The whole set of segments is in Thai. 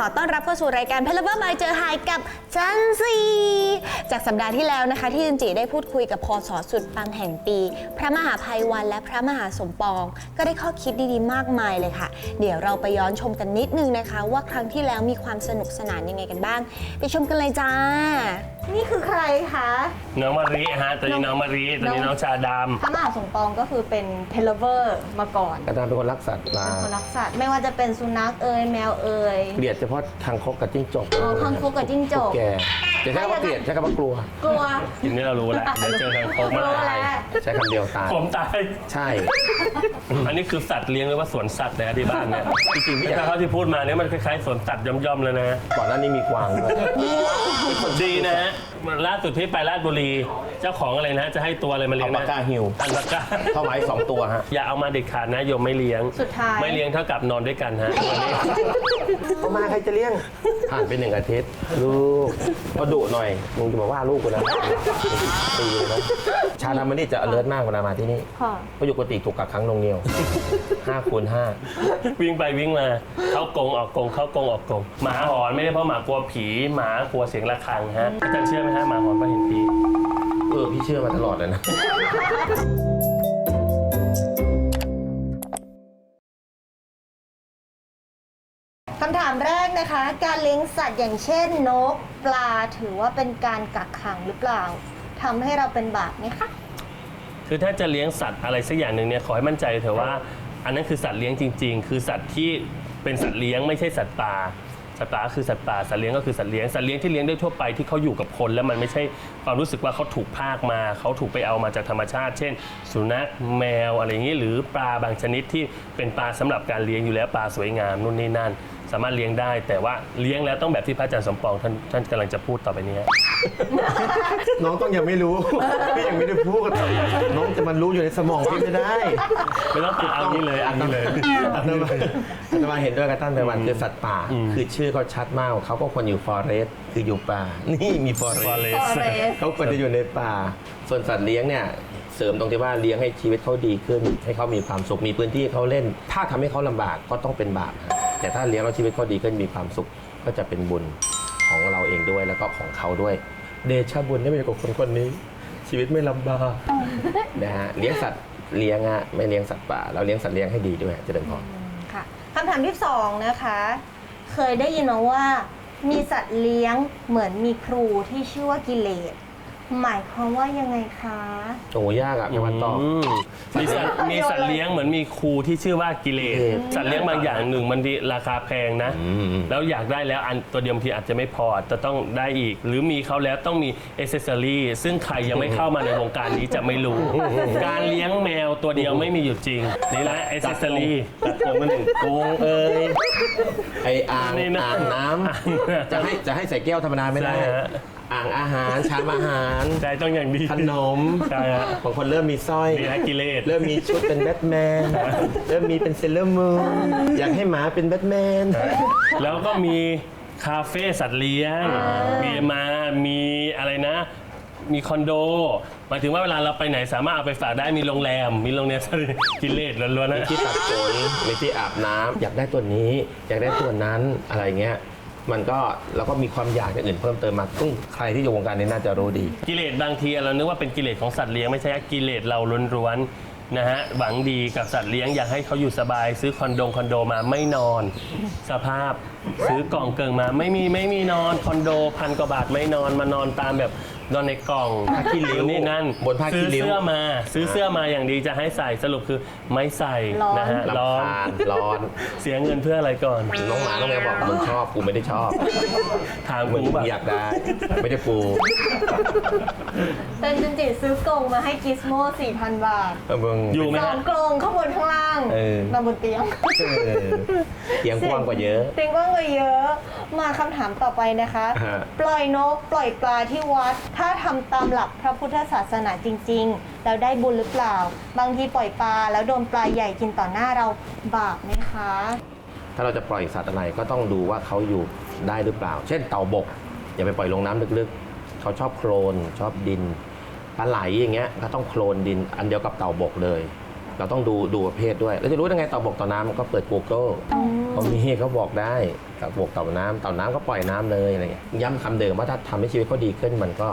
ขอต้อนรับเข้าสู่รายการเพลเวอร์บายเจอไฮกับจันซีจากสัปดาห์ที่แล้วนะคะ ที่จันจีได้พูดคุยกับพอสอสุดปังแห่งปี พระมหาภัยวันและพระมหาสมปอง ก็ได้ข้อคิดดีๆ มากมายเลยค่ะ เดี๋ยวเราไปย้อนชมกันนิดนึงนะคะ ว่าครั้งที่แล้วมีความสนุกสนานยังไงกันบ้าง ไปชมกันเลยจ้า นี่คือใครคะ น้องมาริฮะตัวนี้น้องมาริตัวนี้น้องชาดพระมหาสมปองก็คือเป็นเพลเวอร์มาก่อน อาจารย์เป็นคนรักสัตว์มาเป็นคนรักสัตว์ไม่ว่าจะเป็นสุนัขเอ่ยแมวเอ่ยเกลียดเฉพาะทางคกกับจิ้งจกอ๋อคางคกกับจิ้งจกแกจะใช้คำว่าเกลียดใช้คำว่ากลัว กลัวำทีนี้เรารู้แล้วเดี๋ยวเจอทางโค้งกมาลัวตายแล้วใช้คำเดียวตายผมตาย ใช่ อันนี้คือสัตว์เลี้ยงหรือว่าสวนสัตว์นะที่บ้านเนี่ยจริงๆพี่อยากถ้าเขาที่พูดมาเนี่ยมันคล้ายๆสวนสัตว์ย่อมๆเลยนะ ก่อนหน้านี้มีกวางด้วย ดีนะฮะล่าสุดที่ไปราชบุรี เจ้าของอะไรนะ จะให้ตัวอะไรมาเลี้เอายงปากนะกาฮิวอันปากกาเข้าไว้สองตัวฮะอย่าเอามาเด็ดขาดนะโยมไม่เลี้ยง สุดท้าย ไม่เลี้ยงเท่ากับนอนด้วยกันฮะตัวนี้เอามาใครจะเลี้ยงผ่านไปหนึ่งอาทิตย์ ลูกก็ดุหน่อยมึงจะมาว่าลูกกูนะตีเลยนะชาดามันนี่จะเลิศมากเวลามาที่นี่ค่ะ เพราะอยู่ปกติถูกกักขังนงเหนียวห้าคูณห้า วิ่งไปวิ่งมา เข้ากรงออกกรงเข้ากรงออกกรงหมาหอนไม่ได้เพราะหมากลัวผีหมากลัวเสียงระฆังฮะอาจารย์เชื่อไหมฮะหมาหอนเพราะเห็นผีเออพี่เชื่อมาตลอดเลยนะ คำถามแรกนะคะ การเลี้ยงสัตว์อย่างเช่นนกปลาถือว่าเป็นการกักขังหรือเปล่าทำให้เราเป็นบาปไหมคะ คือถ้าจะเลี้ยงสัตว์อะไรสักอย่างหนึ่งเนี่ยขอให้มั่นใจเถอะว่า อันนั้นคือสัตว์เลี้ยงจริง ๆ คือสัตว์ที่เป็นสัตว์เลี้ยงไม่ใช่สัตว์ป่า สัตว์ป่าก็คือสัตว์ป่าสัตว์เลี้ยงก็คือสัตว์เลี้ยงสัตว์เลี้ยงที่เลี้ยงได้ทั่วไปที่เขาอยู่กับคน แล้วมันไม่ใช่ความรู้สึกว่าเขาถูกพากมาเขาถูกไปเอามาจากธรรมชาติ เช่น สุนัขแมวอะไรอย่างนี้ หรือปลาบางชนิดที่เป็นปลาสำหรับการเลี้ยงอยู่แล้วปลาสวยงามนู่นนี่นั่น สามารถเลี้ยงได้ แต่ว่าเลี้ยงแล้วต้องแบบที่พระอาจารย์สมปองท่านท่านกำลังจะพูดต่อไปนี้น้องต้องยังไม่รู้ พี่ยังไม่ได้พูดน้องจะมันรู้อยู่ในสมองพี่ไม่ได้ ไม่ต้องปาเอานี้เลยเอานี้เลย อาตมาอาตมาเห็นด้วยกับท่านไพวันคือสัตว์ป่าอืมคือชื่อเขาชัดมากเขาก็ควรอยู่ฟอเรสต์คืออยู่ป่า นี่มีฟอเรสต์ Forest Forest เขาควรจะอยู่ในป่า ส่วนสัตว์เลี้ยงเนี่ยเสริมตรงที่ว่าเลี้ยงให้ชีวิตเขาดีขึ้น ให้เขามีความสุขมีพื้นที่ให้เขาเล่น ถ้าทำให้เขาลำบากก็ต้องเป็นบาปฮะ แต่ถ้าเลี้ยงแล้วชีวิตเขาดีขึ้นมีความสุขก็จะเป็นบุญของเราเองด้วยแล้วก็ของเขาด้วย เดชะบุญได้เป็นกับคนคนนี้ ชีวิตไม่ลำบากนะฮะเลี้ยงสัตว์เลี้ยงอะไม่เลี้ยงสัตว์ป่าเราเลี้ยงสัตว์เลี้ยงให้ดีด้วยเจะเดินพรค่ะคำถามที่สองนะคะ เคยได้ยินมาว่า มีสัตว์เลี้ยงเหมือนมีครูที่ชื่อว่ากิเลส หมายความว่ายังไงคะ โอ้ยากอะพี่วันตอบ มมีสัตว์มีสัตว์เลี้ยงเหมือนมีครูที่ชื่อว่ากิเลสกิเลส สัตว์เลี้ยงบางอย่างหนึ่งมันดีราคาแพงนะอืมแล้วอยากได้แล้วอันตัวเดียวบางทีอาจจะไม่พอจะต้องได้อีก หรือมีเขาแล้วต้องมีเอเซอรี่ซึ่งใครยังไม่เข้ามาในวงการนี้จะไม่รู้ การเลี้ยงแมวตัวเดียวไม่มีอยู่จริง นี่แหละเอเซอรี่ ตัดกรงมาหนึ่งกรงเอ้ยไออ่างนี่นะอ่างน้ำจะให้จะให้ใส่แก้วธรรมดาไม่ได้ใช่ฮะ อ่างอาหารชามอาหารใจต้องอย่างดีขนมใช่ฮะบางคนเริ่มมีสร้อยนี่ฮะกิเลสเริ่มมีชุดเป็นแบทแมน เริ่มมีเป็นเซเลอร์มูนอยากให้หมาเป็นแบทแมน แล้วก็มีคาเฟ่สัตว์เลี้ยง มีมา มีอะไรนะ มีคอนโด หมายถึงว่าเวลาเราไปไหนสามารถเอาไปฝากได้มีโรงแรม มีโรงแรมกิเลสล้วนๆมีนะที่ตัดขนมีที่อาบน้ำอยากได้ตัวนี้ อยากได้ตัวนั้นอะไรเงี้ย มันก็เราก็มีความอยากอย่างอื่นเพิ่มเติมมาซึ่งใครที่อยู่วงการนี้น่าจะรู้ดี กิเลสบางทีเรานึกว่าเป็นกิเลสของสัตว์เลี้ยงไม่ใช่กิเลสเราล้วนๆนะฮะหวังดีกับสัตว์เลี้ยงอยากให้เขาอยู่สบาย ซื้อคอนโดคอนโดมาไม่นอน สภาพซื้อกล่องเกิงมาไม่มีไม่มีนอนคอนโดพันกว่าบาทไม่นอนมานอนตามแบบ นอนในกล่องผ้าขี้ริ้วนี่นั่นบนผ้าซื้ขี้อริ้วเสื้อมา ซื้อเสื้อมาอย่างดีจะให้ใส่สรุปคือไม่ใส่ร้อน นะฮะร้อนรำคาญร้อนเสียเงินเพื่ออะไรก่อน น้องหมาน้องแมวบอกมึงชอบกูไม่ได้ชอบถามมึกูงแบบอยากได้ ไม่ได้ปูเป็นจันจิซื้อกรงมาให้กิสโม4,000 บาทเออมึงอยู่ไหมสอฮะงกรงข้างบนข้างล่างเออนอนบนเตียง เออเสียงกว้างกว่าเยอะ เตียงกว้างกว่าเยอะ มาคำถามต่อไปนะคะ ฮะ ปล่อยนกปล่อยปลาที่วัดถ้าทำตามหลักพระพุทธศาสนาจริงๆ แล้วได้บุญหรือเปล่า บางทีปล่อยปลาแล้วโดนปลาใหญ่กินต่อหน้าเราบาปไหมคะ ถ้าเราจะปล่อยสัตว์อะไรก็ต้องดูว่าเขาอยู่ได้หรือเปล่า เช่นเต่าบก อย่าไปปล่อยลงน้ำลึกๆ เขาชอบโคลนชอบดินปลาไหลอย่างเงี้ยก็ต้องโคลนดินอันเดียวกับเต่าบกเลย เราต้องดูดูประเภทด้วยแล้วจะรู้ได้ไงเต่าบกเต่าน้ำก็เปิด Google เขามีเขาบอกได้เต่าบกเต่าน้ำเต่าน้ำก็ปล่อยน้ำเลยอะไรเงี้ยย้ำคำเดิมว่าถ้าทำให้ชีวิตเขาดีขึ้นมันก็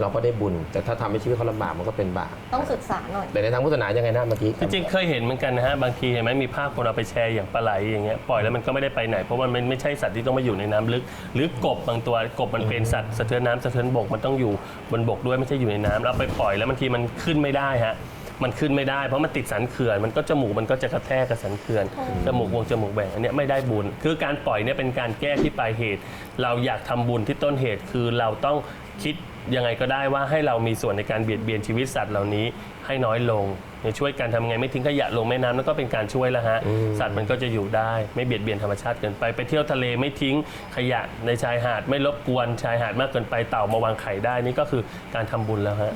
เราก็ได้บุญ แต่ถ้าทำให้ชีวิตเขาลำบากมันก็เป็นบาปต้องศึกษาหน่อยแต่ในทางพุทธศาสนายังไงนะเมื่อกี้จริงๆเคยเห็นเหมือนกันนะฮะบางทีเห็นไหมมีภาพคนเอาไปแชร์อย่างปลาไหลอย่างเงี้ยปล่อยแล้วมันก็ไม่ได้ไปไหน เพราะมันไม่ใช่สัตว์ที่ต้องมาอยู่ในน้ำลึก หรือกบบางตัวกบมันเป็นสัตว์สะเทือนน้ำสะเทือนบกมันต้องอยู่บนบกด้วยไม่ใช่อยู่ในน้ำแล้วเอาไปปล่อยแล้วบางทีมันขึ้นไม่ได้ฮะ มันขึ้นไม่ได้เพราะมันติดสันเขื่อน มันก็จมูกมันก็จะกระแทกกับสันเขื่อนจมูกวงจมูกแหว่งอันเนี้ยไม่ได้บุญ คือการปล่อยเนี่ยเป็นการแก้ที่ปลายเหตุ เราอยากทำบุญที่ต้นเหตุคือเราต้องคิดยังไงก็ได้ว่าให้เรามีส่วนในการเบียดเบียนชีวิตสัตว์เหล่านี้ให้น้อยลงเนี่ยช่วยกันทำไงไม่ทิ้งขยะลงแม่น้ำนั่นก็เป็นการช่วยแล้วฮะสัตว์มันก็จะอยู่ได้ไม่เบียดเบียนธรรมชาติเกินไปไปเที่ยวทะเลไม่ทิ้งขยะในชายหาดไม่รบกวนชายหาดมากเกินไปเต่ามาวางไข่ได้นี่ก็คือการทำบุญแล้วฮะ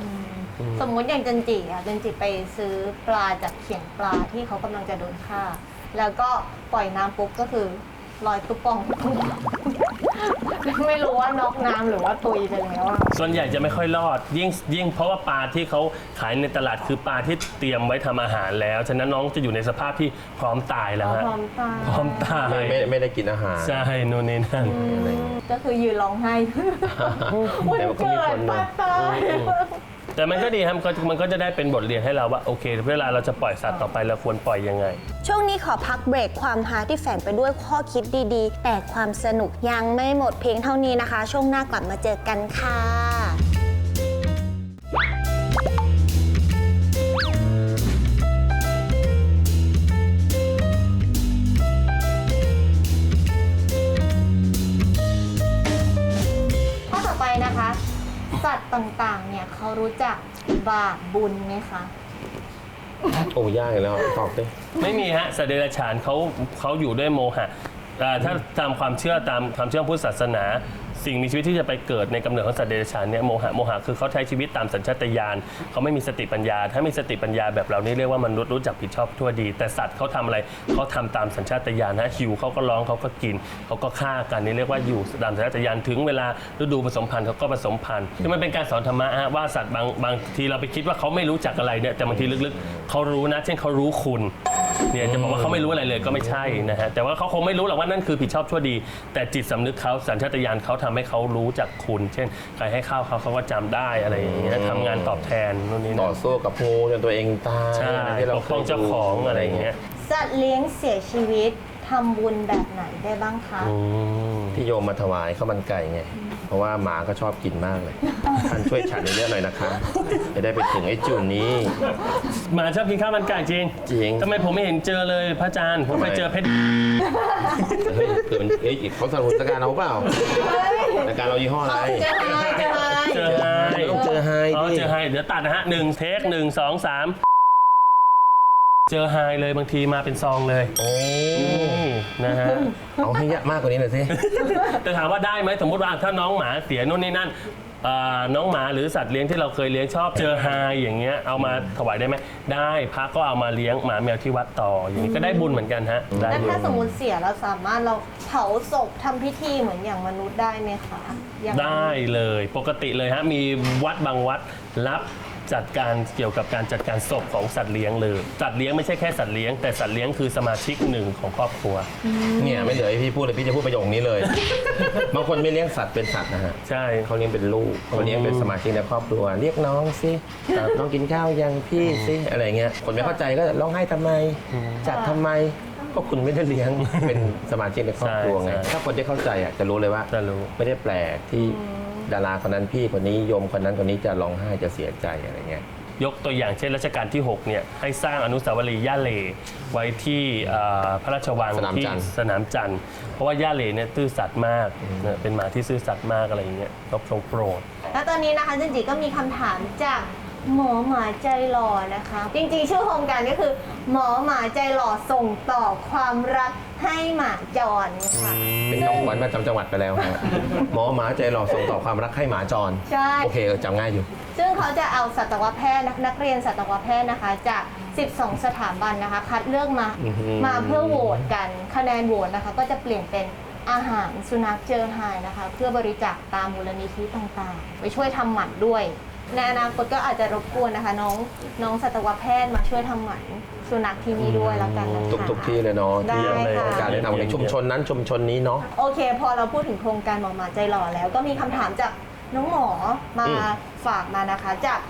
สมมุติอย่างจันจิอะจันจิไปซื้อปลาจากเขียงปลาที่เขากำลังจะโดนฆ่า แล้วก็ปล่อยน้ำปุ๊บก็คือลอยตุ๊บปอง ไม่รู้ว่านอกน้ำหรือว่าตุยไปแล้วอะส่วนใหญ่จะไม่ค่อยรอดยิ่งยิ่งเพราะว่าปลาที่เขาขายในตลาดคือปลาที่เตรียมไว้ทำอาหารแล้ว ฉะนั้นน้องจะอยู่ในสภาพที่พร้อมตายแล้วฮะพร้อมตาย พร้อมตายไม่ไม่ไม่ได้กินอาหาร ใช่นู่นนี่นั่นอะไรอย่างเงี้ยก็คือยืนร้องไห้ วันแต่ว่าก็เกิมีคดนหนึ่ปางตาย แต่มันก็ดีครับมันก็มันก็จะได้เป็นบทเรียนให้เราว่าโอเค เวลาเราจะปล่อยสัตว์ต่อไปเราควรปล่อยยังไง ช่วงนี้ขอพักเบรกความฮาที่แฝงไปด้วยข้อคิดดีๆ แต่ความสนุกยังไม่หมดเพียงเท่านี้นะคะ ช่วงหน้ากลับมาเจอกันค่ะ ตว์ต่างๆ เนี่ยเขารู้จักบาปบุญไหมคะ โอ้ยากอีกแล้วตอบดิไม่มีฮะสัตว์เดรัจฉานเขาเขาอยู่ด้วยโมหะ อ่าถ้าตามความเชื่อตามความเชื่อพุทธศาสนา สิ่งมีชีวิตที่จะไปเกิดในกำเนิดของสัตว์เดรัจฉานเนี่ยโมหะโมหะคือเขาใช้ชีวิตตามสัญชาตญาณเขาไม่มีสติปัญญา ถ้ามีสติปัญญาแบบเรานี่เรียกว่ามนุษย์รู้จักผิดชอบทั่วดี แต่สัตว์เขาทำอะไรเขาทำตามสัญชาตญาณฮะหิวเขาก็ร้องเขาก็กินเขาก็ฆ่ากันนี่เรียกว่าอยู่ตามสัญชาตญาณถึงเวลาฤดูผสมพันธุ์เขาก็ผสมพันธุ์คือมันเป็นการสอนธรรมะฮะว่าสัตว์บางบางทีเราไปคิดว่าเขาไม่รู้จักอะไรเนี่ยแต่บางทีลึกๆเขารู้นะ เช่นเขารู้คุณ เนี่ยจะบอกว่าเขาไม่รู้อะไรเลยก็ไม่ใช่นะฮะแต่ว่าเขาคงไม่รู้หรอกว่านั่นคือผิดชอบชั่วดี แต่จิตสำนึกเขาสัญชาตญาณเขาทำให้เขารู้จักคุณ เช่นใครให้ข้าวเขาเขาก็จำได้อะไรอย่างเงี้ยทำงานตอบแทนนู่นนี่ต่นั่อนสู้กับงูจนตัวเองตายใช่ที่เราปกป้องเจ้าของอะไรอย่างเงี้ย สัตว์เลี้ยงเสียชีวิต ทำบุญแบบไหนได้บ้างคะอืมที่โยมมาถวายข้าวมันไก่ไง เพราะว่าหมาก็ชอบกินมากเลย ท่านช่วยฉันเยอะๆหน่อยนะคะจะได้ไปถึงไอ้จุดนี้ หมาชอบกินข้าวมันไก่จริงจริง ทำไมผมไม่เห็นเจอเลยพระอาจารย์ ผมไปเจอเพชร เฮ้ยคือมันเอ้ยเขาสนับสนุนรายการเราเปล่ารายการเรายี่ห้ออะไรเจอไฮเจอไฮเจอไฮต้องเจอไฮอ๋อดิเจอไฮเดี๋ยวตัดนะฮะหนึ่งเทคหนึ่งสองสาม เจอไฮเลยบางทีมาเป็นซองเลยโอ้นี่นะฮะ เอาให้เยอะมากกว่านี้หน่อยสิ แต่ถามว่าได้ไหมสมมติว่าถ้าน้องหมาเสียนู่นนี่นั่นเอ่อน้องหมาหรือสัตว์เลี้ยงที่เราเคยเลี้ยงชอบเจอไฮอย่างเงี้ยเอามาถวายได้ไหมได้พระก็เอามาเลี้ยงหมาแมวที่วัดต่ออย่างนี้ก็ได้บุญเหมือนกันฮะได้แล้วบุญถ้าสมมติเสียเราสามารถเราเผาศพทำพิธีเหมือนอย่างมนุษย์ได้ไหมคะอย่างได้เลยปกติเลยฮะมีวัดบางวัดรับ จัดการเกี่ยวกับการจัดการศพของสัตว์เลี้ยงเลยสัตว์เลี้ยงไม่ใช่แค่สัตว์เลี้ยงแต่สัตว์เลี้ยงคือสมาชิกหนึ่งของครอบครัว เนี่ยไม่เหลือให้พี่พูดเลยพี่จะพูดประโยคนี้เลย บางคนไม่เลี้ยงสัตว์เป็นสัตว์นะฮะใช่ เขาเลี้ยงเป็นลูกเขาเลี้ยงเป็นสมาชิกในครอบครัว เรียกน้องสิน้องกินข้าวยังพี่สิอะไรเงี้ยคนไม่เข้าใจก็ร้องไห้ทำไม จัดทำไมก็คุณไม่ได้เลี้ยง เป็นสมาชิกในครอบครัวไงถ้าคนที่เข้าใจอะจะรู้เลยว่าจะรู้ ไม่ได้แปลกที่ ดาราคนนั้นพี่คนนี้โยมคนนั้นคนนี้จะร้องไห้จะเสียใจอะไรเงี้ย ยกตัวอย่างเช่นรัชกาลที่ 6 เนี่ย ให้สร้างอนุสาวรีย์ย่าเหลไว้ที่เอ่อพระราชวังสนามที่จันทร์ สนามจันทร์เพราะว่าย่าเหลเนี่ยซื่อสัตย์มากนะเป็นหมาที่ซื่อสัตย์มากอะไรอย่างเงี้ยก็ทรงโปรด แล้วตอนนี้นะคะจันจิก็มีคำถามจาก หมอหมาใจหล่อนะคะ จริงๆ ชื่อโครงการก็คือ หมอหมาใจหล่อส่งต่อความรักให้หมาจรค่ะ เป็นของขวัญประจำจังหวัดไปแล้วฮะหมอหมาใจหล่อส่งต่อความรักให้หมาจร ใช่ โอเคเออจำง่ายอยู่ ซึ่งเขาจะเอาสัตวแพทย์นักนักเรียนสัตวแพทย์นะคะ จาก 12 สถาบันนะคะ คัดเลือกมาอื้อหือ มาเพื่อโหวตกันคะแนนโหวตนะคะ ก็จะเปลี่ยนเป็นอาหารสุนัขเจอไฮนะคะ เพื่อบริจาคตามมูลนิธิต่างๆ ไปช่วยทำหมันด้วย ในอนาคตก็อาจจะรบกวนนะคะ น้องน้องสัตวแพทย์มาช่วยทำหมันสุนัขที่นี่ด้วยแล้วกันนะคะ ทุกทุกที่เลยเนาะได้ที่ค่ะ การแนะนำในชุมชนนั้นชุมชนนี้เนาะ โอเค พอเราพูดถึงโครงการหมอหมาใจหล่อแล้ว ก็มีคำถามจากน้องหมอมาอืม ฝากมานะคะ จาก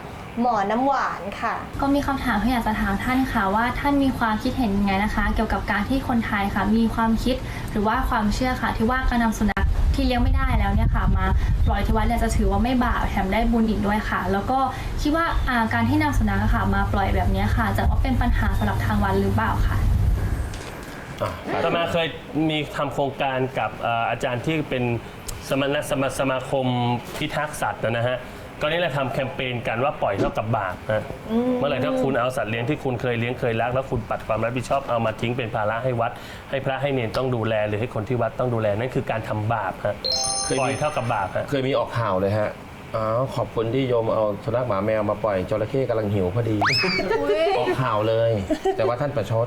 หมอน้ำหวานค่ะ ก็มีคำถามที่อยากจะถามท่านค่ะว่าท่านมีความคิดเห็นยังไงนะคะ เกี่ยวกับการที่คนไทยค่ะ มีความคิดหรือว่าความเชื่อค่ะ ที่ว่าการนำสุนัข ที่เลี้ยงไม่ได้แล้วเนี่ยค่ะมาปล่อยที่วัดเนี่ยจะถือว่าไม่บาปแถมได้บุญอีกด้วยค่ะ แล้วก็คิดว่าอ่าการที่นำสุนัขค่ะมาปล่อยแบบนี้ค่ะ จะว่าเป็นปัญหาสำหรับทางวัดหรือเปล่าค่ะต่อมาเคยมีทำโครงการกับเอ่ออาจารย์ที่เป็นสมณสมาสมาคมพิทักษ์สัตว์นะฮะ ก็นี่แหละทำแคมเปญกันว่าปล่อยเท่ากับบาปนะเมื่อไหร่ถ้าคุณเอาสัตว์เลี้ยงที่คุณเคยเลี้ยงเคยรักแล้วคุณปัดความรับผิดชอบเอามาทิ้งเป็นภาระให้วัด ให้พระให้เนรต้องดูแลหรือให้คนที่วัดต้องดูแลนั่นคือการทำบาปฮะเคยมี ปล่อยเท่ากับบาปฮะ เคยมีออกข่าวเลยฮะอ๋อขอบคุณที่โยมเอาสุนัขหมาแมวมาปล่อยจระเข้กำลังหิวพอดี ออกข่าวเลย แต่ว่าท่านประชด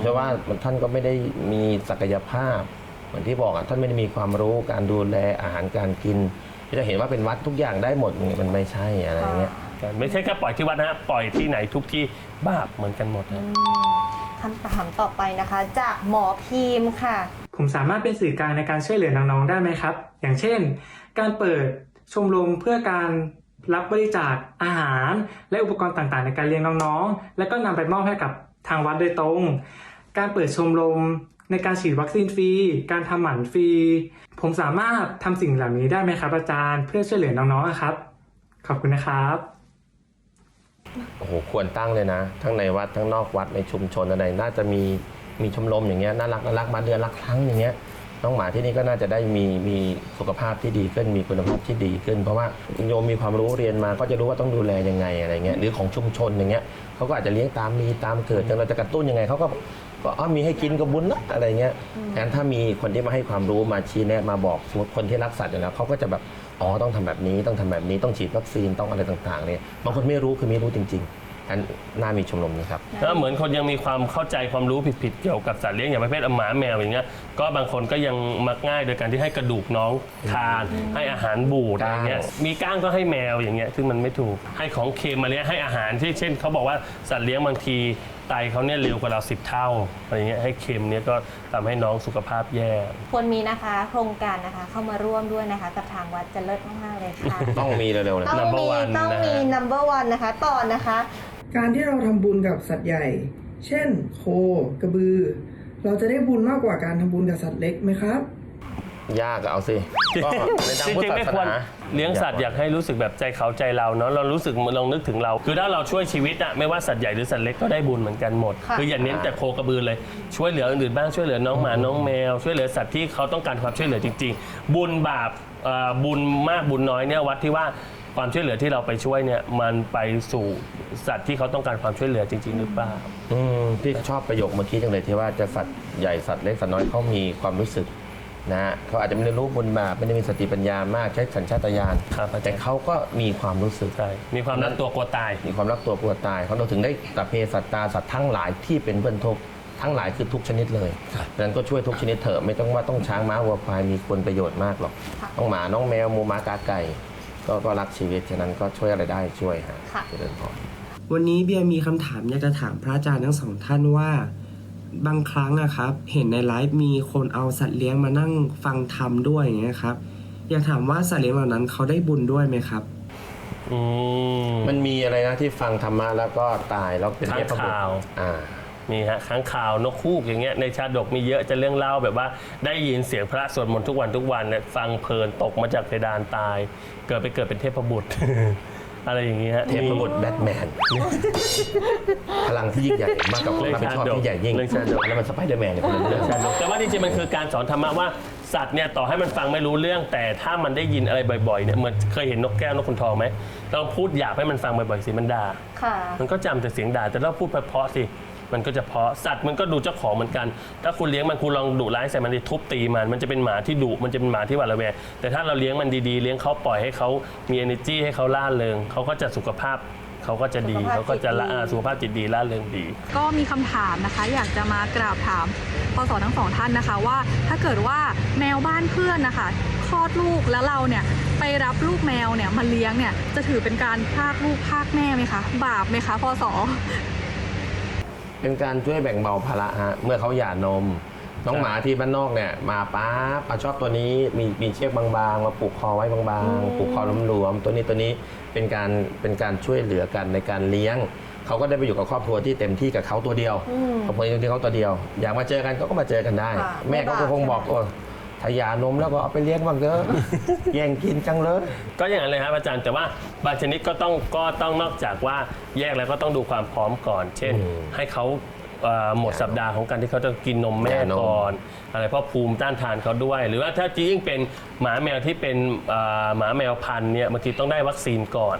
เพราะว่าท่านก็ไม่ได้มีศักยภาพ เหมือนที่บอกอะท่านไม่ได้มีความรู้การดูแลอาหารการกิน จะเห็นว่าเป็นวัดทุกอย่างได้หมดมันไม่ใช่อะไรอย่างเงี้ยไม่ใช่แค่ปล่อยที่วัดนะฮะปล่อยที่ไหนทุกที่บาปเหมือนกันหมดนะคำถามต่อไปนะคะ จากหมอพีมค่ะ ผมสามารถเป็นสื่อกลางในการช่วยเหลือน้องๆได้ไหมครับ อย่างเช่น การเปิดชมรมเพื่อการรับบริจาคอาหาร และอุปกรณ์ต่างๆ ในการเลี้ยงน้องๆ และก็นำไปมอบให้กับทางวัดโดยตรง การเปิดชมรม ในการฉีดวัคซีนฟรี การทำหมันฟรี ผมสามารถทำสิ่งเหล่านี้ได้ไหมครับอาจารย์เพื่อช่วยเหลือน้องๆครับ ขอบคุณนะครับโอ้โหควรตั้งเลยนะ ทั้งในวัดทั้งนอกวัดในชุมชนอะไรน่าจะมีมีชมรมอย่างเงี้ยน่ารักน่ารักมาเดือนละครั้งอย่างเงี้ยน้องหมาที่นี่ก็น่าจะได้มีมีสุขภาพที่ดีขึ้นมีคุณภาพที่ดีขึ้น เพราะว่าโยมมีความรู้เรียนมาก็จะรู้ว่าต้องดูแลยังไงอะไรเงี้ยหรือของชุมชนอย่างเงี้ยเขาก็อาจจะเลี้ยงตามมีตามเกิดแต่เราจะกระตุ้นยังไงเขาก็ ก็อ๋อมีให้กินก็บุญนะอะไรเงี้ยงั้นถ้ามีคนที่มาให้ความรู้มาชี้แนะมาบอกสมมติคนที่รักสัตว์อยู่แล้วเขาก็จะแบบอ๋อต้องทำแบบนี้ต้องทำแบบนี้ต้องฉีดวัคซีนต้องอะไรต่างๆเนี่ยบางคนไม่รู้คือไม่รู้จริงๆงั้นน่ามีชมรมนี้ครับแล้วเหมือนคนยังมีความเข้าใจความรู้ผิดๆเกี่ยวกับสัตว์เลี้ยงอย่างประเภทหมาแมวอย่างเงี้ยก็บางคนก็ยังมักง่ายโดยการที่ให้กระดูกน้องทานให้อาหารบูดอะไรเงี้ยมีก้างก็ให้แมวอย่างเงี้ยซึ่งมันไม่ถูกให้ของเค็มมาเลี้ยงให้อาหารที่เช่นเขาบอกว่าสัตว์เลี้ยงบางที ไตเขาเนี่ยเร็วกว่าเราสิบเท่าอะไรเงี้ยให้เค็มเนี่ยก็ทำให้น้องสุขภาพแย่ ควรมีนะคะโครงการนะคะเข้ามาร่วมด้วยนะคะ กับทางวัดจะเลิศมากๆเลยค่ะ ต้องมีเร็วๆนะต้อง Number มี one ต้องนะฮะมี number one นะคะ ต่อนะคะ การที่เราทำบุญกับสัตว์ใหญ่ เช่น โค กระบือ เราจะได้บุญมากกว่าการทำบุญกับสัตว์เล็กไหมครับ ยากอะเอาสิ ก็ในทางจพุทธริงๆศาไม่สควรนา เลี้ยงสัตว์อยากให้รู้สึกแบบใจเขาใจเราเนาะเรารู้สึกลองนึกถึงเรา คือถ้าเราช่วยชีวิตอะไม่ว่าสัตว์ใหญ่หรือสัตว์เล็กก็ได้บุญเหมือนกันหมดค่ะคืออย่าเน้นแต่โคกระบือเลยช่วยเหลืออื่นๆบ้างช่วยเหลือน้องหมาน้องแมว ช่วยเหลือสัตว์ที่เขาต้องการความช่วยเหลือจริง ๆ บุญบาปเอ่อบุญมากบุญน้อยเนี่ยวัดที่ว่าความช่วยเหลือที่เราไปช่วยเนี่ยมันไปสู่สัตว์ที่เขาต้องการความช่วยเหลือจริง ๆ หรือเปล่าอืมที่ชอบประโยคเมื่อกี้จังเลยที่ว่าจะสัตว์ใหญ่สัตว์เล็กสัตว์น้อยเขามีความรู้สึก นะฮะเขาอาจจะไม่ได้รู้บุญบาปไม่ได้มีสติปัญญามากใช้สัญชาตญาณครับแต่เขาก็มีความรู้สึก ใช่มีความรักตัวกลัวตาย มีความรักตัวกลัวตายเขาเราถึงได้ตะเพสัตตาสัตว์ทั้งหลายที่เป็นเพื่อนทุกข์ทั้งหลายคือทุกชนิดเลยดังนั้นก็ช่วยทุกชนิดเถอะไม่ต้องว่าต้องช้างม้าวัวควายมีคุณประโยชน์มากหรอกน้องหมาน้องแมวหมูหมากาไก่ก็ก็รักชีวิตฉะนั้นก็ช่วยอะไรได้ช่วยฮะค่ะ เจริญพร วันนี้เบียร์มีคำถามอยากจะถามพระอาจารย์ทั้งสองท่านว่า บางครั้งอะครับ เห็นในไลฟ์มีคนเอาสัตว์เลี้ยงมานั่งฟังธรรมด้วยอย่างเงี้ยครับ อยากถามว่าสัตว์เลี้ยงเหล่านั้นเขาได้บุญด้วยไหมครับ อืมมันมีอะไรนะที่ฟังธรรมะแล้วก็ตายแล้วเป็นค้างเทพบุตรคาวอ่ามีฮะค้างข่าวนกคูกอย่างเงี้ยในชาดกมีเยอะจะเรื่องเล่าแบบว่า ได้ยินเสียงพระสวดมนต์ทุกวันทุกวันเนี่ยฟังเพลินตกมาจากเพดานตาย เกิดไปเกิดเป็นเทพบุตร อะไรอย่างเงี้ยฮะเทพบุตรแบทแมน พลังที่ยิ่งใหญ่มากกับความรับผิดชอบที่ใหญ่ยิ่งเรื่องชาดกแล้วมันสไปเดอร์แมนเนี่ยคนละเรื่องชาดกแต่ว่าจริงๆมันคือการสอนธรรมะว่าสัตว์เนี่ยต่อให้มันฟังไม่รู้เรื่อง แต่ถ้ามันได้ยินอะไรบ่อยๆเนี่ยเหมือนเคยเห็นนกแก้วนกขุนทองไหมเราพูดหยาบให้มันฟังบ่อยๆสิมันด่าค่ะมันก็จำแต่เสียงด่าแต่ถ้าพูดเพราะๆสิ มันก็จะเพราะสัตว์มันก็ดูเจ้าของเหมือนกัน ถ้าคุณเลี้ยงมันคุณลองดุร้ายใส่มันดิทุบตีมัน มันจะเป็นหมาที่ดุมันจะเป็นหมาที่หวาดระแวงแต่ถ้าเราเลี้ยงมันดีๆ เลี้ยงเขาปล่อยให้เขามี energy ให้เขาล่าเริงเขาก็จะสุขภาพเขาก็จะดีเขาก็จะละอ่าสุขภาพจิตดีล่าเริงดี ก็มีคำถามนะคะ อยากจะมากราบถามพศทั้งสองท่านนะคะว่า ถ้าเกิดว่าแมวบ้านเพื่อนนะคะคลอดลูกแล้วเราเนี่ยไปรับลูกแมวเนี่ยมาเลี้ยงเนี่ยจะถือเป็นการพรากลูกพรากแม่ไหมคะ บาปไหมคะพศ เป็นการช่วยแบ่งเบาภาระฮะเมื่อเขาหย่านม น้องหมาที่บ้านนอกเนี่ยมาป๊าบอะชอบตัวนี้มีมีเชือกบางๆ มาผูกคอไว้บางๆผูกคอหลวมๆตัวนี้ตัวนี้เป็นการเป็นการช่วยเหลือกันในการเลี้ยงเขาก็ได้ไปอยู่กับครอบครัวที่เต็มที่กับเขาตัวเดียวครอบครัวที่เขาตัวเดียว อยากมาเจอกันก็ก็มาเจอกันได้แม่ก็คงบอกโอ้ ถ้าหย่านมแล้วก็เอาไปเลี้ยงบ้างเถอะ แย่งกินจังเลย ก็อย่างนั้นเลยครับอาจารย์แต่ว่าบางชนิดก็ต้องก็ต้องนอกจากว่าแยกแล้วก็ต้องดูความพร้อมก่อน เช่นอืมให้เขาเอ่อหมดสัปดาห์ของการที่เขาจะกินนมแม่แม่นมก่อน อะไรเพราะภูมิต้านทานเขาด้วย หรือว่าถ้าจริงเป็นหมาแมวที่เป็นเอ่อหมาแมวพันธุ์เนี่ยบางทีต้องได้วัคซีนก่อน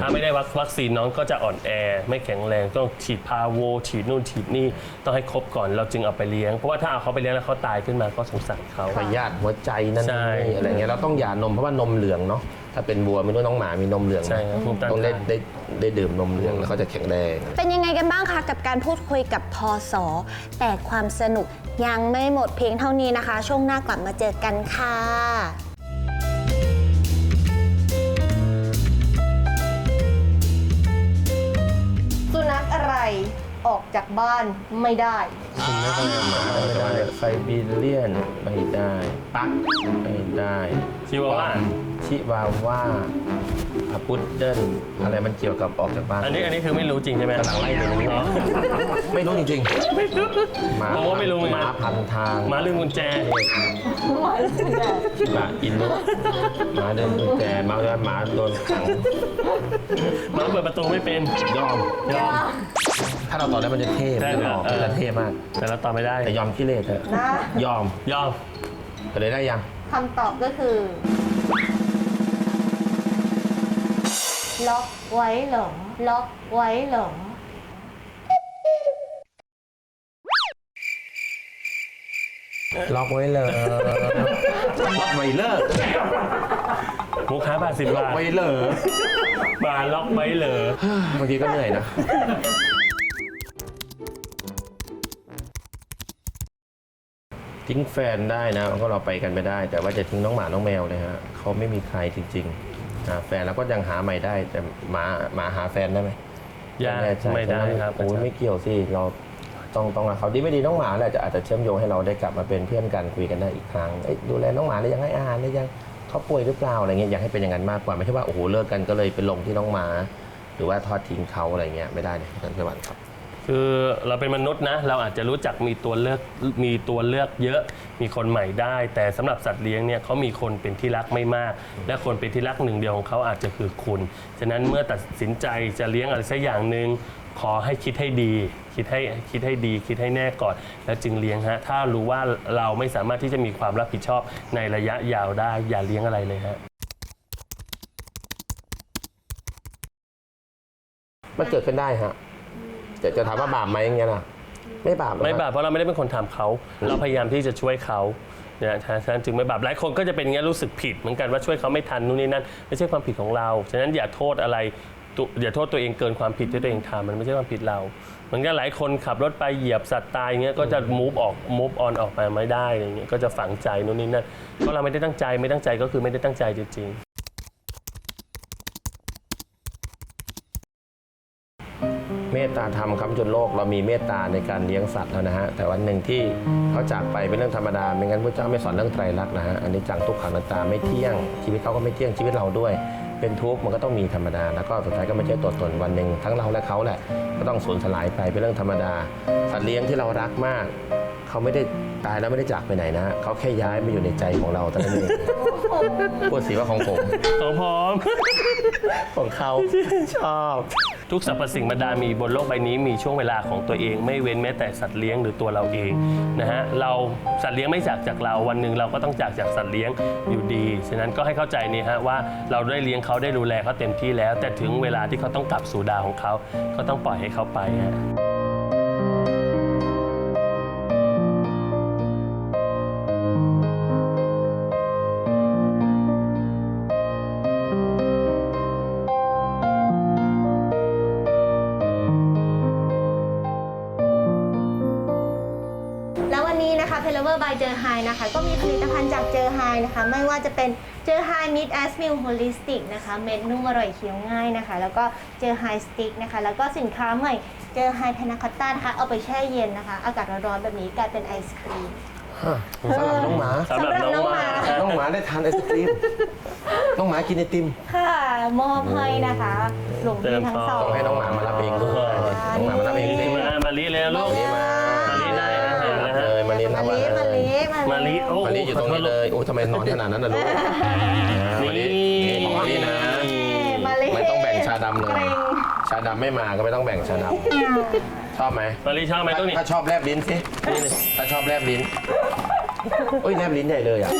ถ้าไม่ได้วัควัคซีนน้องก็จะอ่อนแอ ไม่แข็งแรงต้องฉีดพาโวฉีดนู่นฉีดนี่ต้องให้ครบก่อนเราจึงเอาไปเลี้ยง เพราะว่าถ้าเอาเขาไปเลี้ยงแล้วเขาตายขึ้นมาก็สงสารเขา พยาธิหัวใจนั่นใช่ นี่อะไรเงี้ยเราต้องหย่านมเพราะว่านมเหลืองเนาะ ถ้าเป็นวัวไม่รู้น้องหมามีนมเหลืองไหมใช่ครับภูมิต้านต้องได้ทานได้ได้ดื่มนมเหลืองแล้วเขาจะแข็งแรง เป็นยังไงกันบ้างคะกับการพูดคุยกับพอสอแต่ความสนุกยังไม่หมดเพียงเท่านี้นะคะ ช่วงหน้ากลับมาเจอกันค่ะ สุนัขอะไร ออกจากบ้านไม่ได้ คุณไม่ค่อยเอามาไม่ได้ไซบีเรียนไม่ได้ปักไม่ได้ชิวาว่า ชิวาว่าอะพุดเดิ้ลอะไรมันเกี่ยวกับออกจากบ้านอันนี้อันนี้คือไม่รู้จริงใช่ไหมกำลังไล่ไปเลยอ๋อไม่รู้จริงๆหมาผมว่าไม่รู้เหมือนหกันมาพันทางมาลืมกุญแจ หมาอินุหมาเดินกุญแจหมาเดินหมาโดนขังมาเปิดประตูไม่เป็นยอมยอมถ้าเราตอบได้มันจะเท่ได้มันจะหล่อเออมันจะเท่มาก แต่เราตอบไม่ได้แต่ยอมขี้เล่เถอะยอมยอมแต่เลยได้ยัง คำตอบก็คือ ล็อกไว้เหรอล็อกไว้เหรอล็อกไว้เลยล็อกไว้เลยมุกค้าบาทสิบล็อกบาทไว้เลยบาทล็อกไว้เลย บางทีก็เหนื่อยนะ ทิ้งแฟนได้นะก็เราไปกันไม่ได้ แต่ว่าจะทิ้งน้องหมาน้องแมวเลยฮะเขาไม่มีใครจริงๆหาแฟนแล้วก็ยังหาใหม่ได้ แต่หมาหมาหาแฟนได้ไหมยากแน่ใจไม่ได้ครับโอ้ยไม่เกี่ยวสิเราต้องต้องรักเขาดีไม่ดีน้องหมาแหละจะอาจจะเชื่อมโยงให้เราได้กลับมาเป็นเพื่อนกันคุยกันได้อีกครั้งเอ้ยดูแลน้องหมาได้ยังให้อาหารได้ยังเขาป่วยหรือเปล่าอะไรเงี้ยอยากให้เป็นอย่างนั้นมากกว่าไม่ใช่ว่าโอ้โหเลิกกันก็เลยไปลงที่น้องหมา หรือว่าทอดทิ้งเขาอะไรเงี้ยไม่ได้เลยท่านสวัสดิ์ครับ คือเราเป็นมนุษย์นะ เราอาจจะรู้จักมีตัวเลือกมีตัวเลือกเยอะมีคนใหม่ได้ แต่สำหรับสัตว์เลี้ยงเนี่ยเขามีคนเป็นที่รักไม่มาก และคนเป็นที่รักหนึ่งเดียวของเขาอาจจะคือคุณ ฉะนั้นเมื่อตัดสินใจจะเลี้ยงอะไรสักอย่างหนึ่งขอให้คิดให้ดี คิดให้คิดให้ดี คิดให้แน่ก่อน แล้วจึงเลี้ยงฮะ ถ้ารู้ว่าเราไม่สามารถที่จะมีความรับผิดชอบในระยะยาวได้ อย่าเลี้ยงอะไรเลยฮะ มันเกิดขึ้นได้ฮะ แต่จะถามว่าบาปไหมอย่างเงี้ยนะไม่บาปหรอกไม่ครับบาปเพราะเราไม่ได้เป็นคนทำเขา เราพยายามที่จะช่วยเขาเนี่ยฉะนั้นจึงไม่บาปหลายคนก็จะเป็นอย่างเงี้ยรู้สึกผิดเหมือนกันว่าช่วยเขาไม่ทันนู่นนี่นั่นไม่ใช่ความผิดของเราฉะนั้นอย่าโทษอะไรตุอย่าโทษตัวเองเกินความผิดที่ตัวเองทำมันไม่ใช่ความผิดเราเหมือนกันหลายคนขับรถไปเหยียบสัตว์ตายอย่างเงี้ยก็จะ move ออก move on ออกมาไม่ได้อะไรเงี้ยก็จะฝังใจนู่นนี่นั่นเพราะเราไม่ได้ตั้งใจไม่ตั้งใจก็คือไม่ได้ตั้งใจจริงๆ มตตาธรรมคำจุนโลก เรามีเมตตาในการเลี้ยงสัตว์แล้วนะฮะแต่วันหนึ่งที่เขาจากไปเป็นเรื่องธรรมดาไม่งั้นพระเจ้าไม่สอนเรื่องไตรลักษณ์นะฮะอันนี้จังทุกขังนัตตาไม่เที่ยง ชีวิตเขาก็ไม่เที่ยงชีวิตเราด้วย เป็นทุกข์มันก็ต้องมีธรรมดา แล้วก็สุดท้ายก็ไม่ใช่ตัวตนวันหนึ่งทั้งเราและเขาแหละก็ต้องสูญสลายไปเป็นเรื่องธรรมดา สัตว์เลี้ยงที่เรารักมากเขาไม่ได้ตายแล้วไม่ได้จากไปไหนนะฮะเขาแค่ย้ายมาอยู่ในใจของเราเท่านั้นเองพูดสิว่าของผมของผมของเขาชอบ ทุกสรรพสิ่งบรรดามีบนโลกใบนี้มีช่วงเวลาของตัวเอง ไม่เว้นแม้แต่สัตว์เลี้ยงหรือตัวเราเองนะฮะเราสัตว์เลี้ยงไม่จากจากเราวันหนึ่งเราก็ต้องจากจากสัตว์เลี้ยงอยู่ดี ฉะนั้นก็ให้เข้าใจนี่ฮะว่าเราได้เลี้ยงเขาได้ดูแลเขาเต็มที่แล้ว แต่ถึงเวลาที่เขาต้องกลับสู่ดาวของเขาก็ต้องปล่อยให้เขาไปฮะ ไฮนะคะ ไม่ว่าจะเป็นเจอไฮมิดแอสมิลโฮลิสติกนะคะ เม็ดนุ่มอร่อยเคี้ยวง่ายนะคะ แล้วก็เจอไฮสติ๊กนะคะ แล้วก็สินค้าใหม่เจอไฮพานาคอตต้านะคะ เอาไปแช่เย็นนะคะ อากาศร้อนๆแบบนี้กลายเป็นไอศครีม ฮะสำหรับน้องหมา สำหรับน้องหมา น้องหมาได้ทานไอศครีม น้องหมากินไอติม ค่ะมอบให้นะคะหลวงพี่ทั้งสอง ต้องให้น้องหมามารับเองด้วยน้องหมามารับเองสิมามาลิแล้วลูกนี่มามา มาลิมาลิโอ้มาลิอยู่ตรงนี้เลยโอ้ทำไมนอนขนาดนั้นน่ะลูกมาลินี่ของมาลินะ มาลิไม่ต้องแบ่งชาดำเลยกรงชาดำไม่มาก็ไม่ต้องแบ่งชาดำชอบไหมมาลิชอบไหมตรงนี้ถ้าชอบแลบลิ้นสิถ้าชอบแลบลิ้นโอ้ยแลบลิ้นใหญ่เลยอะ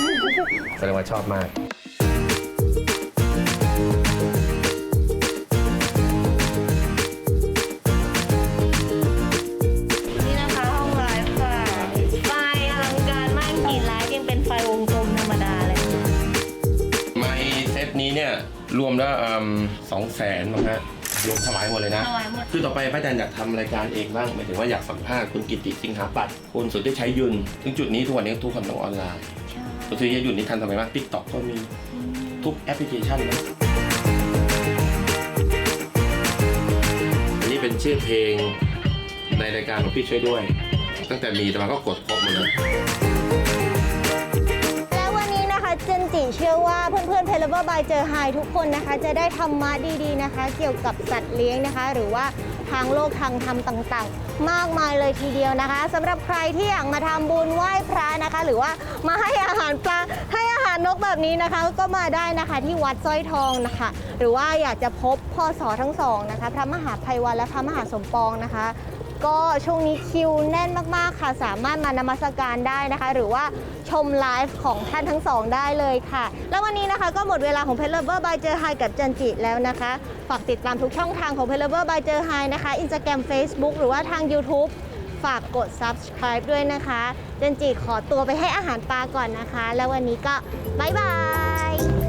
แสดงว่าชอบมาก รวมแล้วสองแสนมั้งฮะรวมถวายหมดเลยนะ ถวายหมด คือต่อไปพระอาจารย์อยากทำรายการเองบ้างหมายถึงว่าอยากสัมภาษณ์คุณกิติสิงหาปัตย์คุณสุทธิชัยยุนถึงจุดนี้ทุกวันนี้ทุกคนต้องออนไลน์สุทธิชัยยุนนี่ทันสมัยมากทิกตอกก็มีทุกแอปพลิเคชันนะอันนี้เป็นชื่อเพลงในรายการของพี่ช่วยด้วย ตั้งแต่มีแต่มาก็กดครบหมดเลย เจนจิเชื่อว่าเพื่อนๆเพลเวอร์บายเจอไฮทุกคนนะคะ จะได้ธรรมะดีๆนะคะ เกี่ยวกับสัตว์เลี้ยงนะคะ หรือว่าทางโลกทางธรรมต่างๆ มากมายเลยทีเดียวนะคะสำหรับใครที่อยากมาทำบุญไหว้พระนะคะ หรือว่ามาให้อาหารปลาให้อาหารนกแบบนี้นะคะ ก็มาได้นะคะที่วัดสร้อยทองนะคะ หรือว่าอยากจะพบพ่อสอทั้งสองนะคะ พระมหาภัยวันและพระมหาสมปองนะคะ ก็ช่วงนี้คิวแน่นมากๆค่ะ สามารถมานมัสการได้นะคะ หรือว่าชมไลฟ์ของท่านทั้งสองได้เลยค่ะ แล้ววันนี้นะคะก็หมดเวลาของเพลเวอร์บายเจอไฮกับจันจิแล้วนะคะ ฝากติดตามทุกช่องทางของเพลเวอร์บายเจอไฮนะคะอินสตาแกรม Facebook หรือว่าทาง YouTube ฝากกด subscribe ด้วยนะคะจันจิขอตัวไปให้อาหารปลาก่อนนะคะ แล้ววันนี้ก็บ๊ายบาย